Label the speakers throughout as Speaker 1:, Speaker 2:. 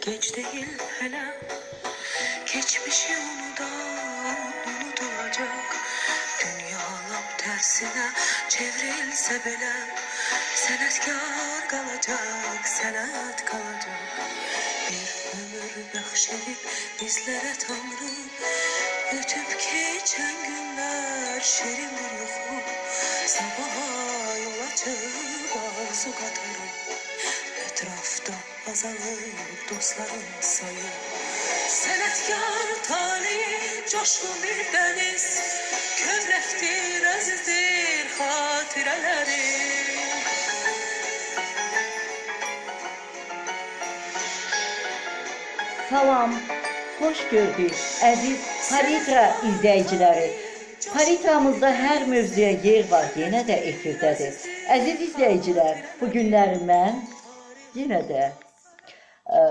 Speaker 1: Geç değil hele Geçmişi unudan unutulacak. Dünya lap tersine çevrilse bile Senetkar kalacak, senet kalacak. Bir ömür nakşedip bizlere Tanrı Ötüp geçen günler şirin bir yuhu Sabaha yol açıp arzu katarım. Etrafta azalır dostların sayı Senetkar talihi coşkun bir deniz Kövrəkdir, əzizdir xatirələri
Speaker 2: Salam, hoş gördük əziz Palitra izləyiciləri. Palitramızda hər mövzuya yer var, yenə də efirdədir. Əziz izləyicilər, bu günləri mən yenə də ə,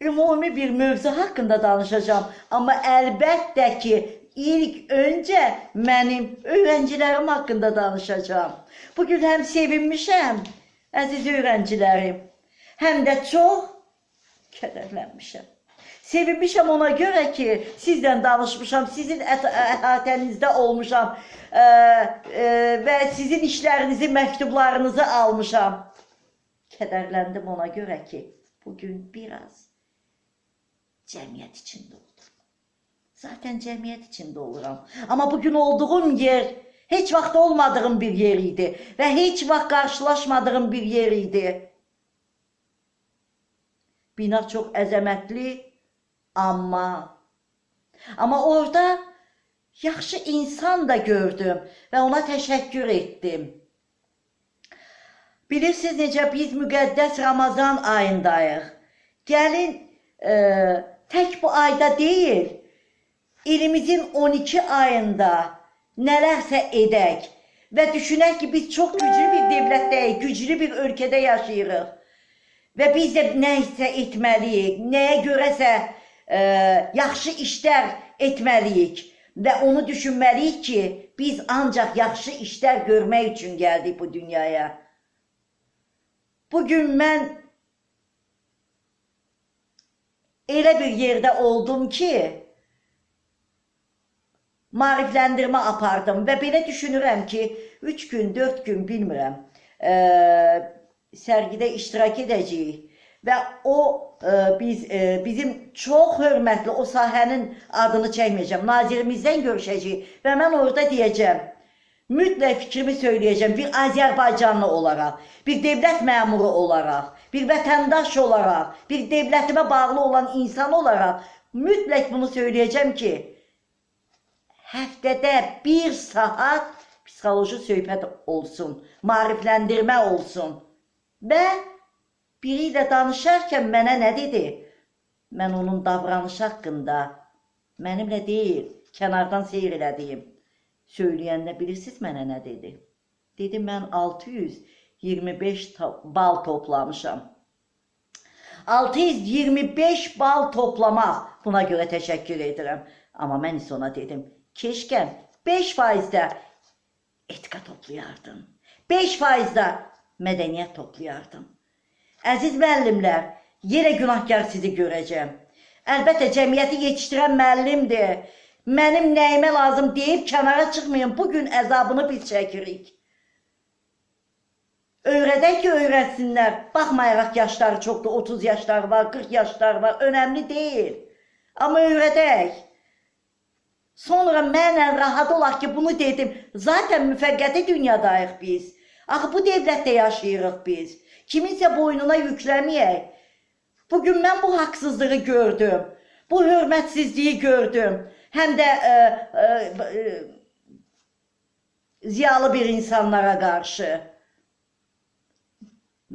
Speaker 2: ümumi bir mövzu haqqında danışacağam. Amma əlbəttə ki, ilk öncə mənim öyrəncilərim haqqında danışacağam. Bu gün həm sevinmişəm, əziz öyrəncilərim, həm də çox kədərlənmişəm. Sevinmişəm ona görə ki, sizlə danışmışam, sizin əhatənizdə olmuşam ə, ə, və sizin işlərinizi, məktublarınızı almışam. Kədərləndim ona görə ki, bugün biraz cəmiyyət içində oldum. Zaten cəmiyyət içində oluram. Amma bugün olduğum yer heç vaxt olmadığım bir yer idi və heç vaxt qarşılaşmadığım bir yer idi. Bina çox əzəmətli, amma amma orada yaxşı insan da gördüm və ona təşəkkür etdim. Bilirsiniz necə biz müqəddəs Ramazan ayındayıq. Gəlin e, tək bu ayda deyil, ilimizin 12 ayında nələrsə edək və düşünək ki, biz çox güclü bir dövlətdəyik, güclü bir ölkədə yaşayırıq. Və biz də nə isə etməliyik, nəyə görəsə ə, yaxşı işlər etməliyik və onu düşünməliyik ki, biz ancaq yaxşı işlər görmək üçün gəldik bu dünyaya. Bu gün mən elə bir yerdə oldum ki, maarifləndirmə apardım və belə düşünürəm ki, 3 gün, 4 gün bilmirəm, ə, sərgidə iştirak edəcəyik və o ə, biz ə, bizim çox hörmətli o sahənin adını çəkməyəcəm. Nazirimizdən görüşəcəyik və mən orada deyəcəm. Mütləq fikrimi söyləyəcəm bir Azərbaycanlı olaraq, bir dövlət məmuru olaraq, bir vətəndaş olaraq, bir dövlətimə bağlı olan insan olaraq mütləq bunu söyləyəcəm ki, həftədə bir saat psixoloji söhbət olsun, maarifləndirmə olsun. Və biri ilə danışarkən mənə nə dedi? Mən onun davranışı haqqında mənimlə deyil, kənardan seyr elədiyim. Söyləyəndə bilirsiniz mənə nə dedi? Dedi mən 625 to- bal toplamışam. 625 bal toplamaq buna görə təşəkkür edirəm. Amma mən isə ona dedim, keşkən 5% də etika toplayardın. 5% də mədəniyyət toplayardım. Əziz müəllimlər, yenə günahkar sizi görəcəm. Əlbəttə cəmiyyəti yetişdirən müəllimdir. Mənim nəyimə lazım deyib kənara çıxmayın. Bu gün əzabını biz çəkirik. Öyrədək ki, öyrətsinlər. Baxmayaraq yaşları çoxdur, 30 yaşları var, 40 yaşları var, önəmli deyil. Amma öyrədək. Sonra mənlə rahat olaq ki, bunu dedim. Zaten müvəqqəti dünyadayıq biz. Axı bu dövlətdə yaşayırıq biz. Kiminsə boynuna yükləməyək. Bugün mən bu haqsızlığı gördüm. Bu hörmətsizliyi gördüm. Həm də ə, ə, ə, ziyalı bir insanlara qarşı.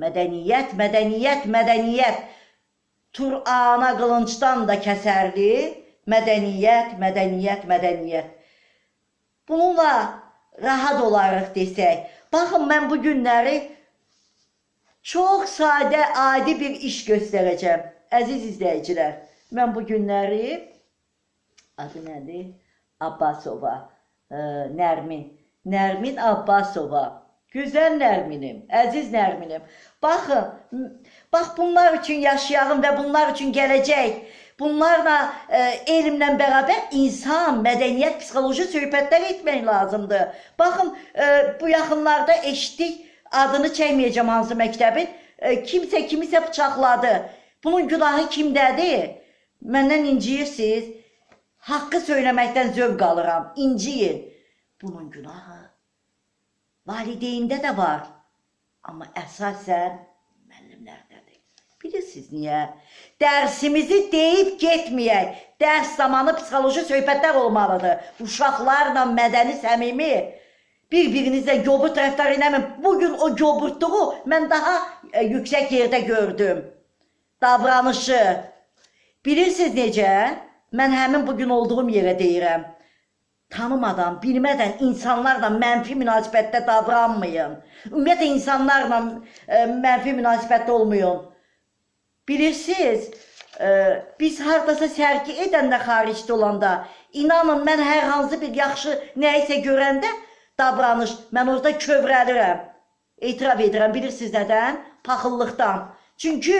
Speaker 2: Mədəniyyət, mədəniyyət, mədəniyyət. Turana qılıncdan da kəsərli. Mədəniyyət, mədəniyyət, mədəniyyət. Bununla rahat olarıq desək. Baxın mən bu günləri çox sadə, adi bir iş göstərəcəm. Əziz izləyicilər, mən bu günləri adı nədir? Abbasova, ə, Nərmin. Nərmin Abbasova. Gözəl Nərminim, əziz Nərminim. Baxın, Bax bunlar üçün yaşayalım və bunlar üçün gələcək. Bunlarla e, elmlə bərabər insan, mədəniyyət, psixoloji söhbətlər etmək lazımdır. Baxın, e, bu yaxınlarda eşitdik, adını çəkməyəcəm hansı məktəbin, e, kimsə kimisə bıçaqladı. Bunun günahı kimdədir? Məndən inciyirsiniz. Haqqı söyləməkdən zövq alıram. İnciyin. Bunun günahı valideyndə də var. Amma əsasən müəllimlərdədir. Bilirsiniz niyə? Dərsimizi deyib getməyək. Dərs zamanı psixoloji söhbətlər olmalıdır. Uşaqlarla mədəni, səmimi bir-birinizlə goburt rəftar eləmin. Bugün o goburtluğu mən daha e, yüksək yerdə gördüm. Davranışı. Bilirsiniz necə? Mən həmin bugün olduğum yerə deyirəm. Tanımadan, bilmədən insanlarla mənfi münasibətdə davranmayın. Ümumiyyətlə insanlarla e, mənfi münasibətdə olmayın. Bilirsiniz, e, biz hardasa sərgi edəndə xaricdə olanda, inanın mən hər hansı bir yaxşı nəyisə görəndə davranış, mən orada kövrəlirəm. Etiraf edirəm, bilirsiniz nədən? Paxıllıqdan. Çünki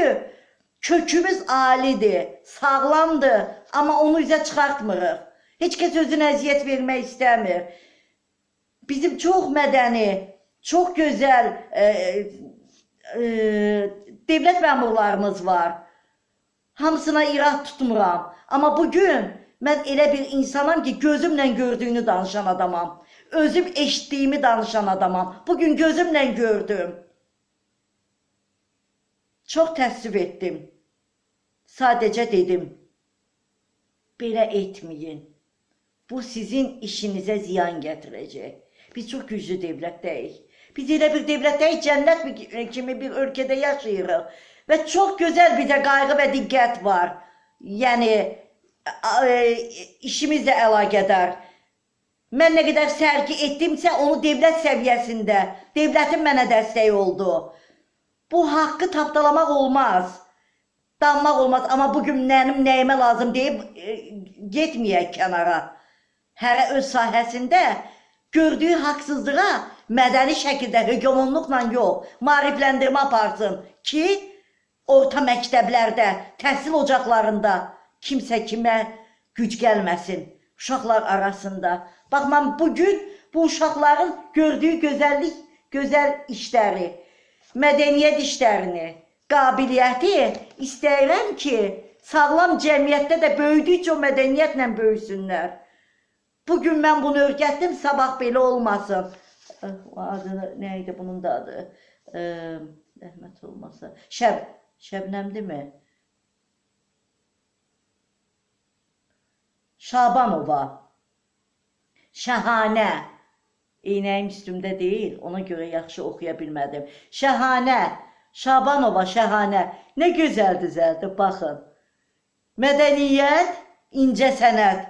Speaker 2: kökümüz alidir, sağlamdır, amma onu üzə çıxartmırıq. Heç kəs özünə əziyyət vermək istəmir. Bizim çox mədəni, çox gözəl e, e, devlət məmurlarımız var. Hamısına irad tutmuram. Amma bugün mən elə bir insanam ki, gözümlə gördüyünü danışan adamam. Özüm eşitdiyimi danışan adamam. Bugün gözümlə gördüm. Çox təəssüf etdim. Sadəcə dedim. Belə etməyin. Bu sizin işinizə ziyan gətirəcək. Biz çox güclü dövlətdəyik. Biz elə bir dövlətdəyik, cənnət bir- kimi bir ölkədə yaşayırıq. Və çox gözəl bizə qayğı və diqqət var. Yəni e, işimizlə əlaqədar. Mən nə qədər sərgi etdimsə, onu dövlət səviyyəsində, dövlətin mənə dəstəyi oldu. Bu haqqı tapdalamaq olmaz. Danmaq olmaz, amma bu gün mənim lazım deyib e, getməyək kənara. Hərə öz sahəsində gördüyü haqsızlığa mədəni şəkildə hegemonluqla yox, maarifləndirmə aparsın ki, orta məktəblərdə, təhsil ocaqlarında kimsə kimə güc gəlməsin uşaqlar arasında. Bax mən bu gün bu uşaqların gördüyü gözəllik, gözəl işləri, mədəniyyət işlərini, qabiliyyəti istəyirəm ki, sağlam cəmiyyətdə də böyüdükcə o mədəniyyətlə böyüsünlər. Bugün mən bunu öyrətdim, sabah belə olmasın. Adını nə idi bunun da adı? Rəhmət olmasa. Şəb, Şəbnəmdirmi? Şabanova. Şəhanə. İynəyim üstümdə deyil, ona görə yaxşı oxuya bilmədim. Şəhanə. Şabanova Şəhanə. Nə gözəl düzəldi, baxın. Mədəniyyət, incə sənət.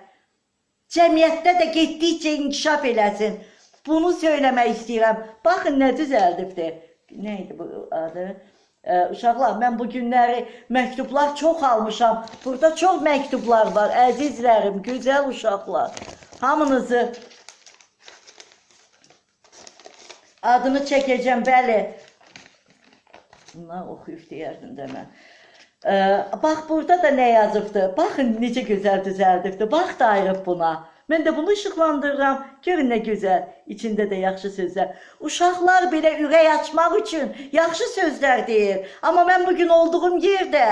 Speaker 2: Cəmiyyətdə də getdikcə inkişaf eləsin. Bunu söyləmək istəyirəm. Baxın nə düzəldibdi. Nə idi bu adı? Ə, uşaqlar, mən bu günləri məktublar çox almışam. Burada çox məktublar var, əzizlərim, gözəl uşaqlar. Hamınızı adını çəkəcəm, bəli. Bunlar oxuyub deyərdim də mən. Ə, bax burada da nə yazıbdı? Baxın necə gözəl düzəldibdi. Da ayırıb buna. Mən də bunu işıqlandırıram. Görün nə gözəl. İçində də yaxşı sözlər. Uşaqlar belə ürək açmaq üçün yaxşı sözlər deyir. Amma mən bu gün olduğum yerdə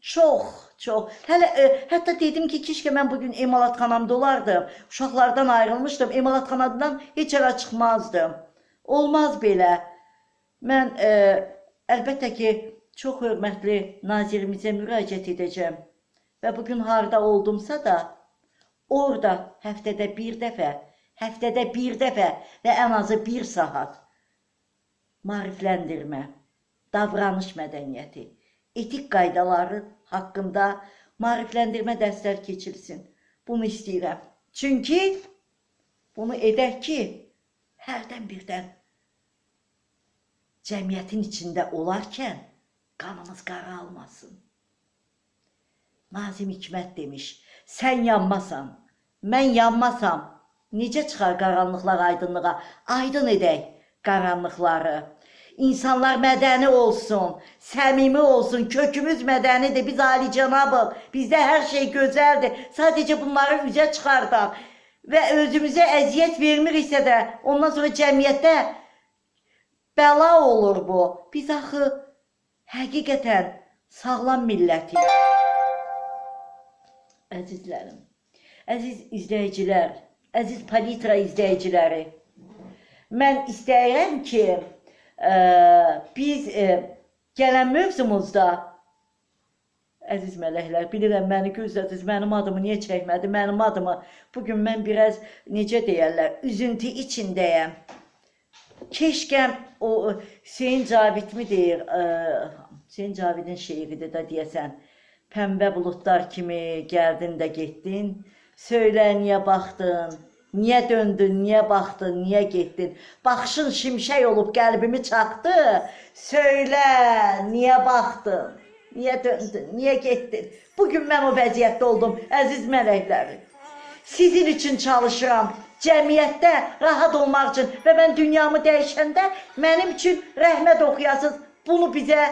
Speaker 2: çox, çox. Hələ ə, hətta dedim ki, keşke mən bu gün emalatxanamda olardım. Uşaqlardan ayrılmışdım. Emalatxanadan heç ara çıxmazdım. Olmaz belə. Mən ə, əlbəttə ki, çox hörmətli nazirimizə müraciət edəcəm. Və bu gün harda oldumsa da, orada həftədə bir dəfə, həftədə bir dəfə və ən azı bir saat maarifləndirmə, davranış mədəniyyəti, etik qaydaları haqqında maarifləndirmə dərslər keçilsin. Bunu istəyirəm. Çünki bunu edək ki, hərdən birdən cəmiyyətin içində olarkən qanımız qaralmasın. Nazim Hikmət demiş, sən yanmasan, mən yanmasam, necə çıxar qaranlıqlar aydınlığa? Aydın edək qaranlıqları. İnsanlar mədəni olsun, səmimi olsun, kökümüz mədənidir, biz alicənabıq, bizdə hər şey gözəldir. Sadəcə bunları üzə çıxardaq və özümüzə əziyyət vermiriksə də, ondan sonra cəmiyyətdə bəla olur bu. Biz axı həqiqətən sağlam millətik. Əzizlərim, əziz izləyicilər, əziz palitra izləyiciləri, mən istəyirəm ki, ə, biz ə, gələn mövzumuzda Əziz mələklər, bilirəm məni gözlədiniz, mənim adımı niyə çəkmədi? Mənim adımı bu gün mən biraz necə deyərlər, üzüntü içindəyəm. Keşkəm o Hüseyn Cavidmi deyir, ə, Hüseyn Cavidin şeiridir də deyəsən. Pəmbə buludlar kimi gəldin də getdin. Söylə niyə baxdın? Niyə döndün? Niyə baxdın? Niyə getdin? Baxışın şimşək olub qəlbimi çaxdı. Söylə, niyə baxdın? Niyə döndün? Niyə getdin? Bu gün mən o vəziyyətdə oldum, əziz mələklərim. Sizin üçün çalışıram. Cəmiyyətdə rahat olmaq üçün və mən dünyamı dəyişəndə mənim üçün rəhmət oxuyasınız. Bunu bizə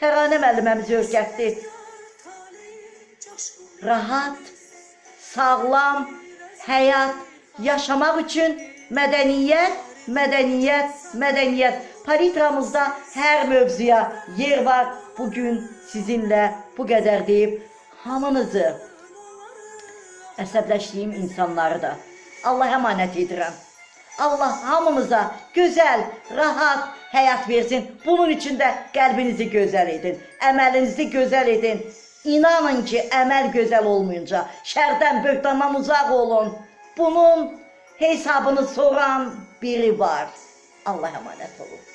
Speaker 2: Təranə müəlliməmiz öyrətdi. Rahat, sağlam həyat yaşamaq üçün mədəniyyət, mədəniyyət, mədəniyyət. Palitramızda hər mövzuya yer var. Bu gün sizinlə bu qədər deyib hamınızı əsəbləşdiyim insanları da Allah əmanət edirəm. Allah hamımıza gözəl, rahat həyat versin. Bunun üçün də qəlbinizi gözəl edin, əməlinizi gözəl edin. İnanın ki, əməl gözəl olmayınca şərdən, böhtandan uzaq olun. Bunun hesabını soran biri var. Allah əmanət olun.